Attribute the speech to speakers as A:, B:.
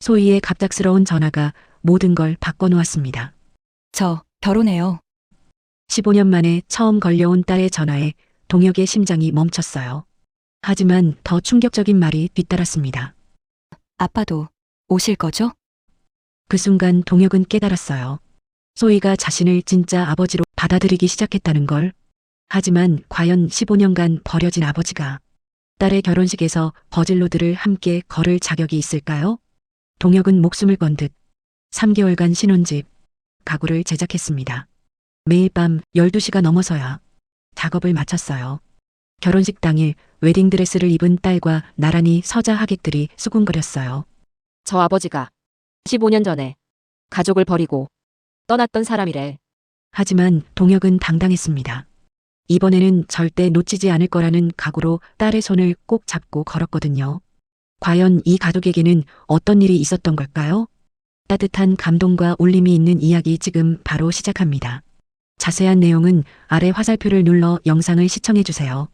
A: 소희의 갑작스러운 전화가 모든 걸 바꿔놓았습니다.
B: 저 결혼해요.
A: 15년 만에 처음 걸려온 딸의 전화에 동혁의 심장이 멈췄어요. 하지만 더 충격적인 말이 뒤따랐습니다.
B: 아빠도 오실 거죠?
A: 그 순간 동혁은 깨달았어요. 소희가 자신을 진짜 아버지로 받아들이기 시작했다는 걸. 하지만 과연 15년간 버려진 아버지가 딸의 결혼식에서 버질로드를 함께 걸을 자격이 있을까요? 동혁은 목숨을 건 듯 3개월간 신혼집, 가구를 제작했습니다. 매일 밤 12시가 넘어서야 작업을 마쳤어요. 결혼식 당일 웨딩드레스를 입은 딸과 나란히 서자 하객들이 수군거렸어요.
C: 저 아버지가 15년 전에 가족을 버리고 떠났던 사람이래.
A: 하지만 동혁은 당당했습니다. 이번에는 절대 놓치지 않을 거라는 각오로 딸의 손을 꼭 잡고 걸었거든요. 과연 이 가족에게는 어떤 일이 있었던 걸까요? 따뜻한 감동과 울림이 있는 이야기 지금 바로 시작합니다. 자세한 내용은 아래 화살표를 눌러 영상을 시청해 주세요.